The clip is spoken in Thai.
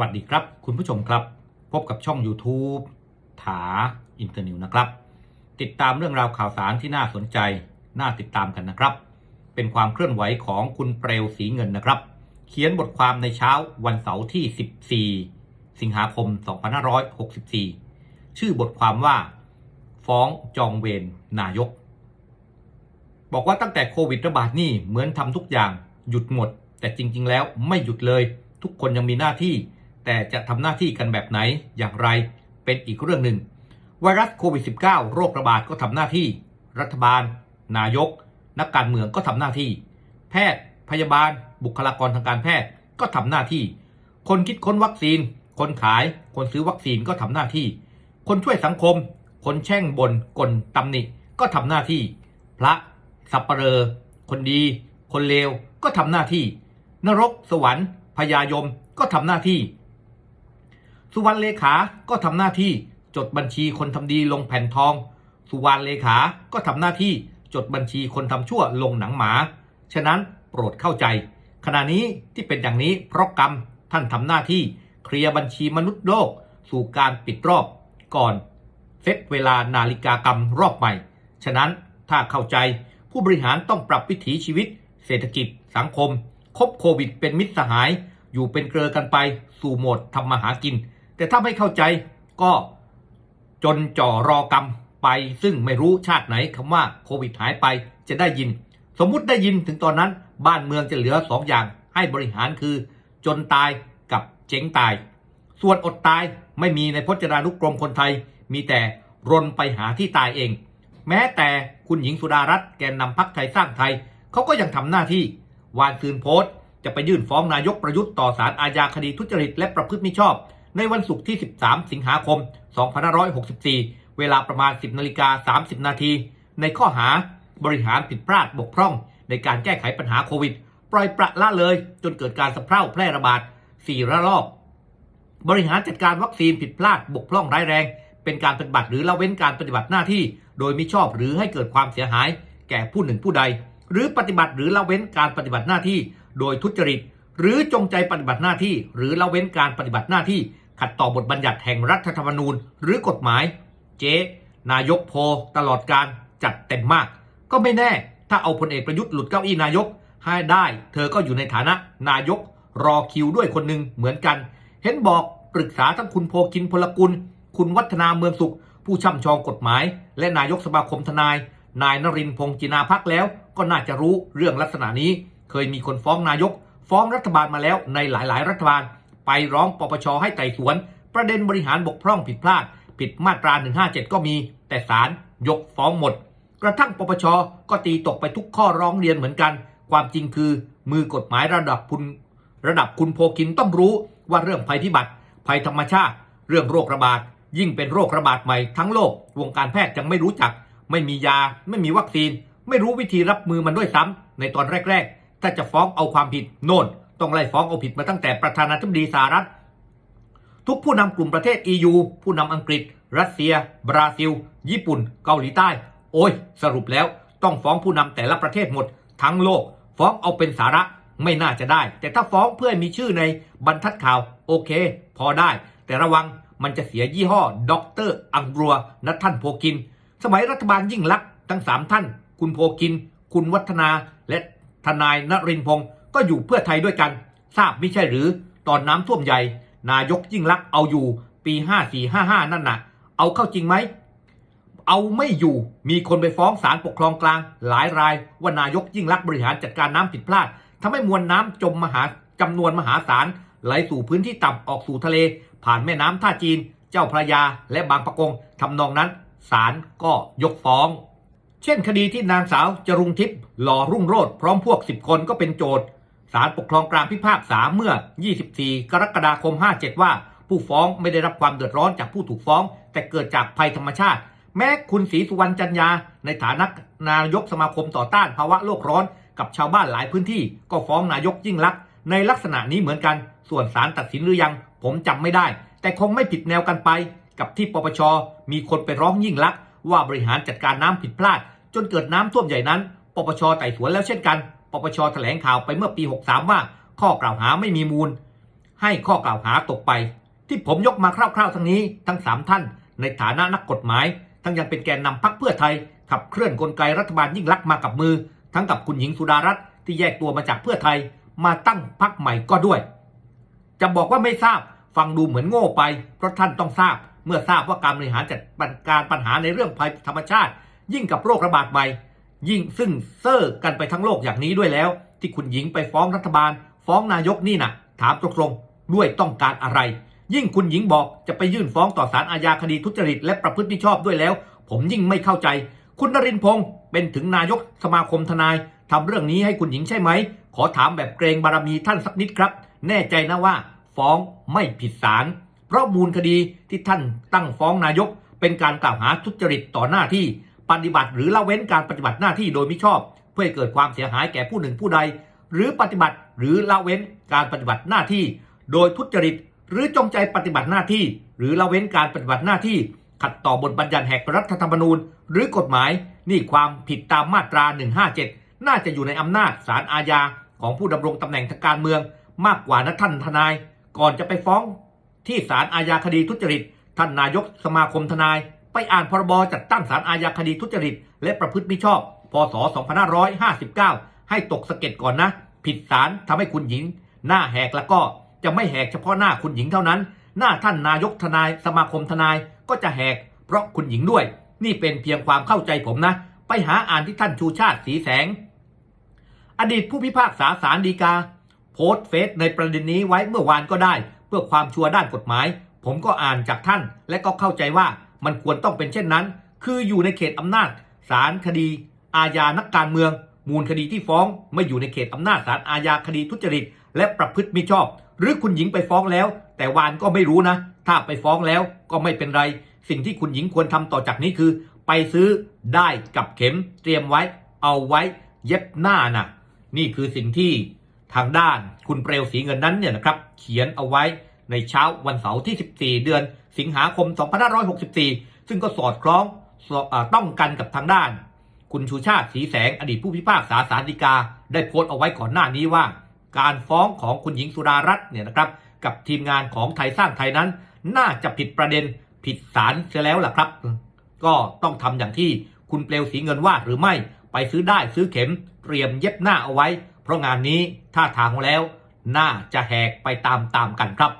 วัสดีครับ คุณผู้ชมครับ พบกับช่อง YouTube ถาอินเตอร์นิวนะครับ ติดตามเรื่องราวข่าวสารที่น่าสนใจ น่าติดตามกันนะครับ เป็นความเคลื่อนไหวของคุณเปลวสีเงินนะครับ เขียนบทความในเช้าวันเสาร์ที่ 14 สิงหาคม 2564 ชื่อบทความว่า ฟ้องจองเวรนายก บอกว่าตั้งแต่โควิดระบาดนี่เหมือนทำทุกอย่างหยุดหมด แต่จริง ๆ แล้วไม่หยุดเลยทุกคนยังมีหน้าที่ แต่จะทำหน้าที่กันแบบไหนอย่างไรเป็นอีกเรื่องหนึ่ง ไวรัสโควิด -19 โรคระบาดก็ทำหน้าที่ รัฐบาล นายก นักการเมืองก็ทำหน้าที่ แพทย์ พยาบาล บุคลากรทางการแพทย์ก็ทำหน้าที่ คนคิดค้นวัคซีน คนขาย คนซื้อวัคซีนก็ทำหน้าที่ คนช่วยสังคม คนแช่งบนกลตำหนิก็ทำหน้าที่ พระ สัปเหรอคนดี คนเลวก็ทำหน้าที่ นรก สวรรค์พญายมก็ทำหน้าที่ สุวรรณเลขาก็ทำหน้าที่จดบัญชีคนทำดีลงแผ่นทอง สุวรรณเลขาก็ทำหน้าที่จดบัญชีคนทำชั่วลงหนังหมา ฉะนั้นโปรดเข้าใจ ขณะนี้ที่เป็นอย่างนี้เพราะกรรมท่านทำหน้าที่เคลียร์บัญชีมนุษย์โลก สู่การปิดรอบก่อนเซตเวลานาฬิกากรรมรอบใหม่ ฉะนั้นถ้าเข้าใจผู้บริหารต้องปรับวิถีชีวิต เศรษฐกิจ สังคม คบโควิดเป็นมิตรสหาย อยู่เป็นเกลือกันไปสู่โหมดทำมาหากิน แต่ถ้าไม่เข้าใจก็จนจ่อรอกรรมไป ซึ่งไม่รู้ชาติไหนคำว่าโควิดหายไปจะได้ยิน สมมุติได้ยินถึงตอนนั้นบ้านเมืองจะเหลือสองอย่างให้บริหารคือ จนตายกับเจ๊งตาย ส่วนอดตายไม่มีในพจนานุกรมคนไทย มีแต่รนไปหาที่ตายเอง แม้แต่คุณหญิงสุดารัตน์แกนนำพักไทยสร้างไทยเขาก็ยังทำหน้าที่ วานซืนโพสต์ จะไปยื่นฟ้องนายกประยุทธ์ต่อศาลอาญาคดีทุจริตและประพฤติมิชอบ ในวันศุกร์ที่ 13 สิงหาคม 2564 เวลาประมาณ 10นาฬิกา30 นาที ในข้อหาบริหารผิดพลาดบกพร่อง ในการแก้ไขปัญหาโควิด ปล่อยประละเลยจนเกิดการสะเพร่าแพร่ระบาด4ระลอก บริหารจัดการวัคซีนผิดพลาดบกพร่องร้ายแรง เป็นการปฏิบัติหรือละเว้นการปฏิบัติหน้าที่ โดยมิชอบหรือให้เกิดความเสียหาย แก่ผู้หนึ่งผู้ใด หรือปฏิบัติหรือละเว้นการปฏิบัติหน้าที่ โดยทุจริต หรือจงใจปฏิบัติหน้าที่ หรือละเว้นการปฏิบัติหน้าที่ ขัดต่อบทบัญญัติแห่งรัฐธรรมนูญ หรือกฎหมาย เจ๊นายกโพตลอดการจัดเต็มมาก ก็ไม่แน่ถ้าเอาพลเอกประยุทธ์หลุดเก้าอี้นายกให้ได้ เธอก็อยู่ในฐานะนายกรอคิวด้วยคนหนึ่งเหมือนกัน เห็นบอกปรึกษาทั้งคุณโพกินพลกุล คุณวัฒนาเมืองสุข ผู้ช่ำชองกฎหมาย และนายกสมาคมทนาย นายนรินทร์พงศ์จินาพักแล้ว ก็น่าจะรู้เรื่องลักษณะนี้ เคยมีคนฟ้องนายก ฟ้องรัฐบาลมาแล้วในหลาย ๆ รัฐบาล ไปร้องปปชให้ไต่สวน ประเด็นบริหารบกพร่องผิดพลาด ผิดมาตรา 157 ก็มี แต่ศาลยกฟ้องหมด กระทั่งปปชก็ตีตกไปทุกข้อร้องเรียนเหมือนกัน ความจริงคือมือกฎหมายระดับคุณระดับคุณโพกินต้องรู้ว่าเรื่องภัยพิบัติ ภัยธรรมชาติ เรื่องโรคระบาด ยิ่งเป็นโรคระบาดใหม่ทั้งโลก วงการแพทย์ยังไม่รู้จัก ไม่มียา ไม่มีวัคซีน ไม่รู้วิธีรับมือมันด้วยซ้ำในตอนแรก ๆ ถ้าจะฟ้องเอาความผิดโน่น ต้องไล่ฟ้องเอาผิดมาตั้งแต่ประธานาธิบดีสหรัฐ ทุกผู้นำกลุ่มประเทศ EU ผู้นำอังกฤษ รัสเซีย บราซิล ญี่ปุ่น เกาหลีใต้ โอ้ย สรุปแล้วต้องฟ้องผู้นำแต่ละประเทศหมด ทั้งโลก ฟ้องเอาเป็นสาระไม่น่าจะได้ แต่ถ้าฟ้องเพื่อให้มีชื่อในบรรทัดข่าวโอเค พอได้ แต่ระวังมันจะเสียยี่ห้อด็อกเตอร์อังรัวนัท่านโพกิน สมัยรัฐบาลยิ่งลักษณ์ทั้งสามท่าน คุณโพกิน คุณวัฒนาและทนายนรินพงศ์ ก็อยู่เพื่อไทยด้วยกัน ทราบไม่ใช่หรือตอนน้ำท่วมใหญ่ นายกยิ่งลักษณ์เอาอยู่ ปี 5455 นั่นน่ะ เอาเข้าจริงไหม เอาไม่อยู่มีคนไปฟ้องศาลปกครองกลาง หลายรายว่านายกยิ่งลักษณ์บริหารจัดการน้ำผิดพลาดทำให้มวลน้ำจมมหาจำนวนมหาศาลไหลสู่พื้นที่ต่ำออกสู่ทะเล ผ่านแม่น้ำท่าจีน เจ้าพระยาและบางปะกงทำนองนั้นศาลก็ยกฟ้อง เช่นคดีที่นางสาวจรุงทิพย์หล่อรุ่งโรจน์พร้อมพวก 10 คนก็เป็นโจทย์ ศาลปกครองกลางพิพากษาเมื่อ 24 กรกฎาคม 57 ว่า ผู้ฟ้องไม่ได้รับความเดือดร้อนจากผู้ถูกฟ้อง แต่เกิดจากภัยธรรมชาติ แม้คุณศรีสุวรรณจันยา ในฐานะนายกสมาคมต่อต้านภาวะโลกร้อนกับชาวบ้านหลายพื้นที่ ก็ฟ้องนายกยิ่งลักษณ์ในลักษณะนี้เหมือนกัน ส่วนศาลตัดสินหรือยัง ผมจำไม่ได้ แต่คงไม่ผิดแนวกันไป กับที่ปปช มีคนไปร้องยิ่งลักษณ์ว่าบริหารจัดการน้ำผิดพลาด จนเกิดน้ำท่วมใหญ่นั้น ปปชไต่สวนแล้วเช่นกัน ปปชแถลงข่าวไปเมื่อปี 63 ว่าข้อกล่าวหาไม่มีมูล ให้ข้อกล่าวหาตกไป ที่ผมยกมาคร่าวๆ ทั้งนี้ทั้งสามท่าน ในฐานะนักกฎหมาย ทั้งยังเป็นแกนนำพักเพื่อไทย ขับเคลื่อนกลไกรัฐบาลยิ่งลักษณ์มากับมือ ทั้งกับคุณหญิงสุดารัตน์ที่แยกตัวมาจากเพื่อไทย มาตั้งพักใหม่ก็ด้วย จะบอกว่าไม่ทราบฟังดูเหมือนโง่ไป เพราะท่านต้องทราบ เมื่อทราบว่าการบริหารจัดการปัญหาในเรื่องภัยธรรมชาติ ยิ่งกับโรคระบาดใหม่ ยิ่งซึ่งเซอร์กันไปทั้งโลกอย่างนี้ด้วยแล้ว ที่คุณหญิงไปฟ้องรัฐบาล ฟ้องนายกนี่นะถามตรงๆด้วยต้องการอะไร ยิ่งคุณหญิงบอกจะไปยื่นฟ้องต่อศาลอาญาคดีทุจริตและประพฤติมิชอบด้วยแล้ว ผมยิ่งไม่เข้าใจ คุณนรินพงศ์เป็นถึงนายกสมาคมทนายทำเรื่องนี้ให้คุณหญิงใช่ไหม ขอถามแบบเกรงบารมีท่านสักนิดครับ แน่ใจนะว่า ฟ้องไม่ผิดศาลเพราะมูลคดีที่ท่านตั้งฟ้องนายก เป็นการกล่าวหาทุจริตต่อหน้าที่ ปฏิบัติหรือละเว้นการปฏิบัติหน้าที่โดยมิชอบ เพื่อให้เกิดความเสียหายแก่ผู้หนึ่งผู้ใด หรือปฏิบัติหรือละเว้นการปฏิบัติหน้าที่ โดยทุจริต หรือจงใจปฏิบัติหน้าที่ หรือละเว้นการปฏิบัติหน้าที่ ขัดต่อบทบัญญัติแห่งรัฐธรรมนูญ หรือกฎหมายนี่ความผิดตามมาตรา 157 น่าจะอยู่ในอำนาจศาลอาญาของผู้ดำรงตำแหน่งทางการเมือง มากกว่านะท่านทนาย ก่อนจะไปฟ้อง ที่ศาลอาญาคดีทุจริต ท่านนายกสมาคมทนาย ไปอ่านพรบจัดตั้งศาลอาญาคดีทุจริต และประพฤติมิชอบ พศ 2559 ให้ตกสะเก็ดก่อนนะ ผิดศาลทำให้คุณหญิง หน้าแหกแล้วก็จะไม่แหกเฉพาะหน้าคุณหญิงเท่านั้น หน้าท่านนายกทนายสมาคมทนายก็จะแหก เพราะคุณหญิงด้วย นี่เป็นเพียงความเข้าใจผมนะ ไปหาอ่านที่ท่านชูชาติสีแสง อดีตผู้พิพากษาศาลฎีกา โพสต์เฟซในประเด็นนี้ไว้เมื่อวานก็ได้ เพื่อความชัวร์ด้านกฎหมาย ผมก็อ่านจากท่าน และก็เข้าใจว่า มันควรต้องเป็นเช่นนั้น คืออยู่ในเขตอำนาจศาลคดี อาญานักการเมือง มูลคดีที่ฟ้องไม่อยู่ในเขตอำนาจศาลอาญาคดีทุจริต และประพฤติมิชอบ หรือคุณหญิงไปฟ้องแล้ว แต่วานก็ไม่รู้นะ ถ้าไปฟ้องแล้วก็ไม่เป็นไร สิ่งที่คุณหญิงควรทำต่อจากนี้คือ ไปซื้อได้กับเข็มเตรียมไว้ เอาไว้เย็บหน้าน่ะนี่คือสิ่งที่ทางด้านคุณเปลวสีเงินนั้นเนี่ยนะครับ เขียนเอาไว้ ในเช้าวันเสาร์ที่ 14 เดือนสิงหาคม 2564 ซึ่งก็สอดคล้องอต้องกันกับทางด้าน คุณชูชาติสีแสงอดีตผู้พิพากษาศาลฎีกา ได้โพสต์เอาไว้ก่อนหน้านี้ว่า การฟ้องของคุณหญิงสุดารัตน์เนี่ยนะครับกับทีมงานของไทยสร้างไทยนั้น น่าจะผิดประเด็นผิดศาลเสียแล้วล่ะครับ ก็ต้องทำอย่างที่คุณเปลวสีเงินว่าหรือไม่ไปซื้อได้ซื้อเข็มเตรียมเย็บหน้าเอาไว้ เพราะงานนี้ถ้าทางแล้ว น่าจะแหกไปตามๆกันครับ